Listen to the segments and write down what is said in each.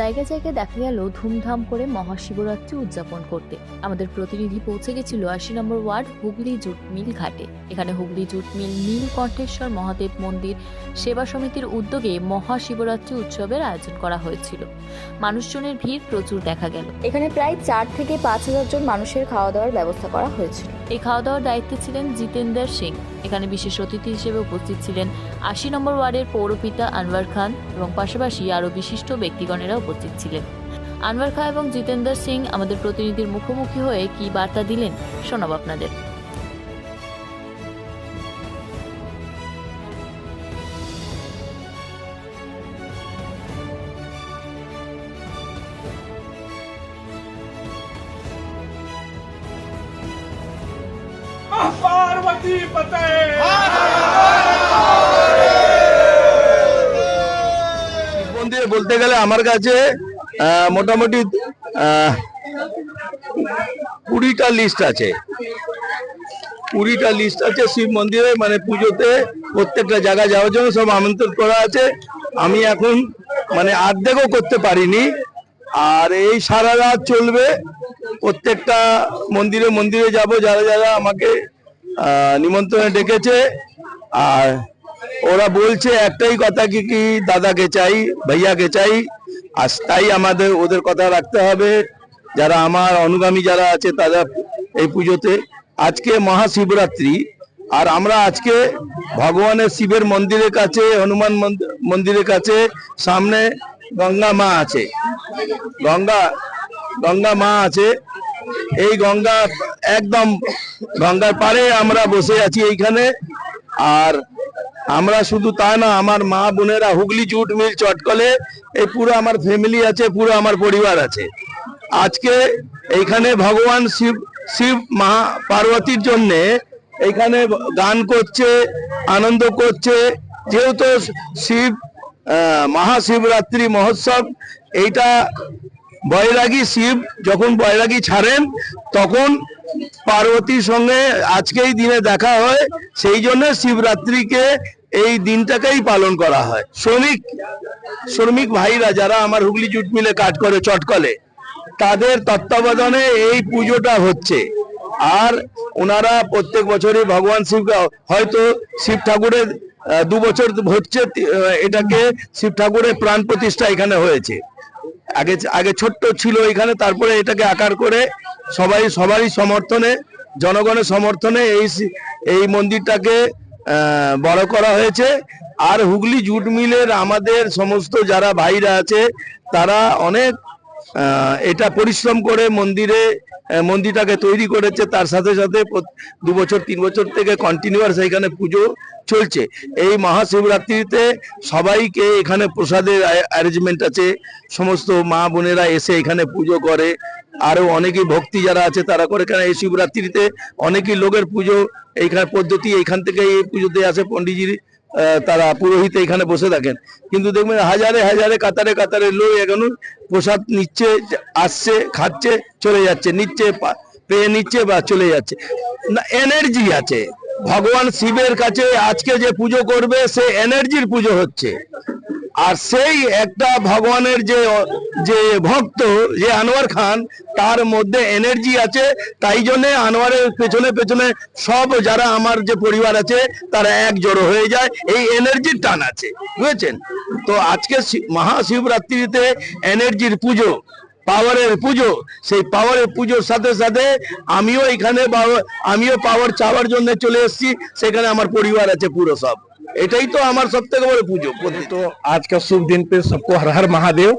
জায়গায় জায়গায় দেখা গেল ধুমধাম করে মহাশিবরাত্রি উদযাপন করতে। আমাদের প্রতিনিধি পৌঁছে গেছিল আশি নম্বর ওয়ার্ড হুগলি জুট মিল ঘাটে। এখানে হুগলি জুট মিল নীলকণ্ঠেশ্বর মহাদেব মন্দির সেবা সমিতির উদ্যোগে মহাশিবরাত্রি উৎসবের আয়োজন করা হয়েছিল। মানুষজনের ভিড় প্রচুর দেখা গেল। এখানে প্রায় চার থেকে পাঁচ হাজার জন মানুষের খাওয়া দাওয়ার ব্যবস্থা করা হয়েছিল। এই খাওয়া দাওয়ার দায়িত্বে ছিলেন জিতেন্দার সিং। এখানে বিশেষ অতিথি হিসেবে উপস্থিত ছিলেন আশি নম্বর ওয়ার্ডের পৌরপিতা আনোয়ার খান এবং পাশাপাশি আরও বিশিষ্ট ব্যক্তিগণেরা উপস্থিত ছিলেন। আনোয়ার খান এবং জিতেন্দার সিং আমাদের প্রতিনিধির মুখোমুখি হয়ে কি বার্তা দিলেন শোনাব আপনাদের। पार्वती पते শিব মন্দিরে বলতে গেলে আমার কাছে আহ, মোটামুটি আহ, কুড়িটা লিস্ট আছে কুড়িটা লিস্ট আছে শিব মন্দিরে মানে পুজোতে প্রত্যেকটা জায়গায় যাওয়ার জন্য সব আমন্ত্রণ করা আছে আমি এখন মানে অর্ধেকও করতে পারিনি আর এই সারা রাত চলবে প্রত্যেকটা মন্দিরে মন্দিরে যাব যারা যারা আমাকে আহ, নিমন্ত্রণে ডেকেছে। আর ওরা বলছে, একটাই কথা কি কি দাদাকে চাই, ভাইয়াকে চাই, আর তাই আমাদের, ওদের কথা রাখতে হবে। যারা আমার অনুগামী যারা আছে, তারা এই পুজোতে। আজকে মহাশিবরাত্রি, আর আমরা আজকে ভগবানের শিবের মন্দিরের কাছে, হনুমান মন্দ- মন্দিরের কাছে, সামনে গঙ্গা মা আছে। গঙ্গা গঙ্গা মা আছে। এই গঙ্গা একদম গঙ্গার পারে আমরা বসে আছি এইখানে। আর আমরা শুধু তা না, আমার মা বোনেরা হুগলি জুট মিল চটকলে, এই পুরো আমার ফ্যামিলি আছে, পুরো আমার পরিবার আছে। আজকে এইখানে ভগবান শিব শিব মা পার্বতীর জন্যে এইখানে গান করছে, আনন্দ করছে। যেহেতু শিব মহাশিবরাত্রি মহোৎসব, এইটা বৈরাগী শিব যখন বৈরাগী ছাড়েন, তখন পার্বতীর সঙ্গে আজকেই দিনে দেখা হয়, সেই জন্য শিবরাত্রিকে এই দিনটাকেই পালন করা হয়। শ্রমিক শ্রমিক ভাইরা যারা আমার হুগলি জুট মিলে কাজ করে চটকলে, তাদের তত্ত্বাবধানে এই পুজোটা হচ্ছে। আর ওনারা প্রত্যেক বছরই ভগবান শিবকে, হয়তো শিব ঠাকুরের দু বছর হচ্ছে এটাকে শিব ঠাকুরের প্রাণ প্রতিষ্ঠা এখানে হয়েছে। আগে আগে ছোট্ট ছিল এখানে তারপরে এটাকে আকার করে সবাই, সবারই সমর্থনে, জনগণের সমর্থনে এই এই মন্দিরটাকে বড় করা হয়েছে। আর হুগলি জুট মিলের আমাদের সমস্ত যারা ভাইরা আছে, তারা অনেক এটা পরিশ্রম করে মন্দিরে মন্দিরটাকে তৈরি করেছে তার সাথে সাথে দু বছর তিন বছর থেকে কন্টিনিউয়াস এখানে পুজো চলছে। এই মহাশিবরাত্রিতে সবাইকে এখানে প্রসাদের অ্যারেঞ্জমেন্ট আছে। সমস্ত মা বোনেরা এসে এখানে পুজো করে। আরও অনেকেই ভক্তি যারা আছে তারা করে। কেন এই শিবরাত্রিতে অনেকই লোকের পুজো এইখানে পদ্ধতি এইখান থেকে এই পুজোতে আসে পন্ডিতজি আহ, তারা পুরোহিত এখানে বসে থাকেন। কিন্তু দেখবেন হাজারে হাজারে, কাতারে কাতারে লোক এখন প্রসাদ নিচ্ছে, আসছে, খাচ্ছে, চলে যাচ্ছে, নিচ্ছে পেয়ে নিচ্ছে বা চলে যাচ্ছে। না এনার্জি আছে। ভগবান শিবের কাছে আজকে যে পুজো করবে, সে এনার্জির পুজো হচ্ছে। আর সেই একটা ভগবানের যে যে ভক্ত, যে আনোয়ার খান, তার মধ্যে এনার্জি আছে। তাই জন্য আনোয়ারের পেছনে পেছনে সব যারা আমার যে পরিবার আছে, তারা এক জড়ো হয়ে যায়। এই এনার্জির টান আছে। বুঝেছেন? তো আজকে মহাশিবরাত্রিতে এনার্জির পুজো, পাওয়ারের পুজো, সেই পাওয়ারের পুজোর সাথে সাথে আমিও এখানে আমিও পাওয়ার চাওয়ার জন্য চলে এসেছি। সেখানে আমার পরিবার আছে পুরো সব। এটাই তো আমার সব থেকে বড় পুজো तो आज का शुभ दिन पे सबको हर हर महादेव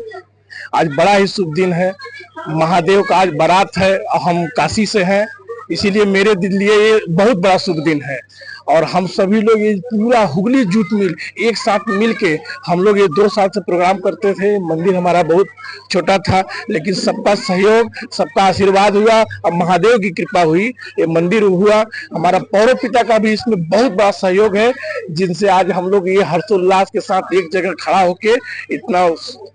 आज बड़ा ही शुभ दिन है महादेव का आज बारात है और हम काशी से हैं इसीलिए मेरे दिल लिए ये बहुत बड़ा शुभ दिन है और हम सभी लोग ये पूरा हुगली जूट मिल, एक साथ मिल के हम लोग ये दो साल से प्रोग्राम करते थे। मंदिर हमारा बहुत छोटा था, लेकिन सबका सहयोग, सबका आशीर्वाद हुआ और महादेव की कृपा हुई, ये मंदिर हुआ। हमारा पौरो पिता का भी इसमें बहुत बड़ा सहयोग है, जिनसे आज हम लोग ये हर्षोल्लास के साथ एक जगह खड़ा होके इतना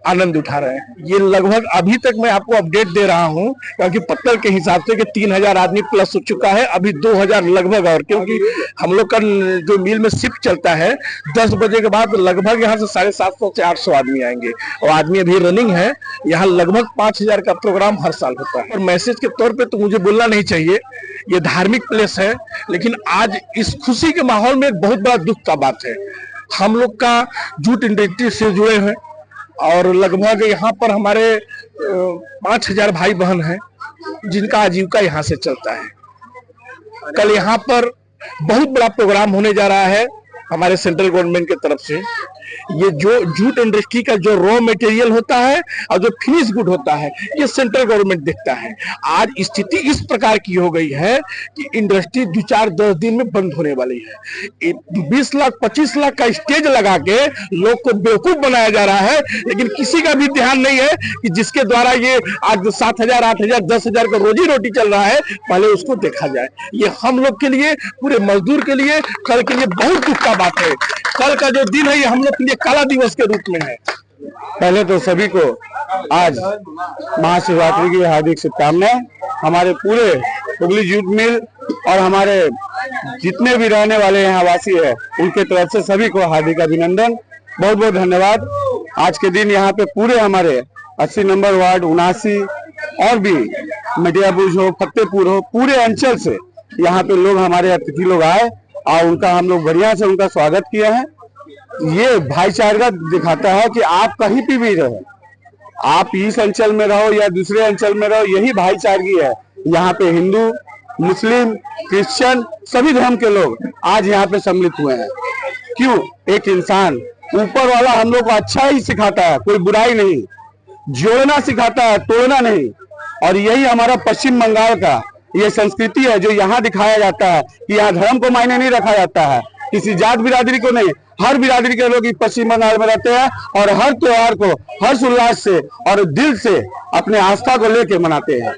आनंद उठा रहे हैं। ये लगभग अभी तक मैं आपको अपडेट दे रहा हूँ, क्योंकि पत्थर के हिसाब से कि तीन हज़ार आदमी प्लस हो चुका है। अभी दो हज़ार लगभग और, क्योंकि हम लोग का जो मिल में शिफ्ट चलता है, दस बजे के बाद लगभग यहाँ से साढ़े सात सौ से आठ सौ आदमी आएँगे। और आदमी अभी रनिंग है, यहाँ लगभग पाँच हज़ार का प्रोग्राम हर साल होता है। और मैसेज के तौर पे तो मुझे बोलना नहीं चाहिए, ये धार्मिक प्लेस है, लेकिन आज इस खुशी के माहौल में एक बहुत बड़ा दुख का बात है। हम लोग का जूट इंडस्ट्री से जुड़े हैं, और लगभग यहाँ पर हमारे पाँच हज़ार भाई बहन हैं, जिनका आजीविका यहाँ से चलता है। कल यहाँ पर बहुत बड़ा प्रोग्राम होने जा रहा है। हमारे सेंट्रल गवर्नमेंट की तरफ़ से, ये जो जूट इंडस्ट्री का जो रॉ मटेरियल होता है और जो फिनिश गुड होता है, ये सेंट्रल गवर्नमेंट देखता है। आज स्थिति इस प्रकार की हो गई है कि इंडस्ट्री दो चार दस दिन में बंद होने वाली है। बीस लाख, पच्चीस लाख का स्टेज लगा के लोग को बेवकूफ़ बनाया जा रहा है, लेकिन किसी का भी ध्यान नहीं है कि जिसके द्वारा ये आज सात हज़ार, आठ हज़ार, दस हज़ार का रोजी रोटी चल रहा है, पहले उसको देखा जाए। ये हम लोग के लिए, पूरे मजदूर के लिए, कल के लिए बहुत दुख का बात है। कल का जो दिन है, ये हम लोग के लिए काला दिवस के रूप में है। पहले तो सभी को आज महाशिवरात्रि की हार्दिक शुभकामनाएँ। हमारे पूरे हुगली जूट मिल और हमारे जितने भी रहने वाले यहाँ वासी है, उनके तरफ़ से सभी को हार्दिक अभिनंदन। बहुत बहुत धन्यवाद। आज के दिन यहाँ पे पूरे हमारे 80 नंबर वार्ड, उनासी और भी मटियाबुज हो, फतेहपुर हो, पूरे अंचल से यहाँ पे लोग हमारे अतिथि लोग आए। और उनका हम लोग बढ़िया से उनका स्वागत किए हैं। ये भाईचारा दिखाता है कि आप कहीं पे भी रहे। आप इस अंचल में रहो या दूसरे अंचल में रहो, यही भाईचारगी है। यहाँ पे हिंदू, मुस्लिम, क्रिश्चियन, सभी धर्म के लोग आज यहाँ पे सम्मिलित हुए हैं। क्यों? एक इंसान ऊपर वाला हम लोग को अच्छा ही सिखाता है, कोई बुराई नहीं। जोड़ना सिखाता है, तोड़ना नहीं। और यही हमारा पश्चिम बंगाल का ये संस्कृति है जो यहाँ दिखाया जाता है कि यहाँ धर्म को मायने नहीं रखा जाता है। किसी जात बिरादरी को नहीं। हर बिरादरी के लोग पश्चिम बंगाल में रहते हैं और हर त्योहार को हर्ष उल्लास से और दिल से अपने आस्था को लेके मनाते हैं।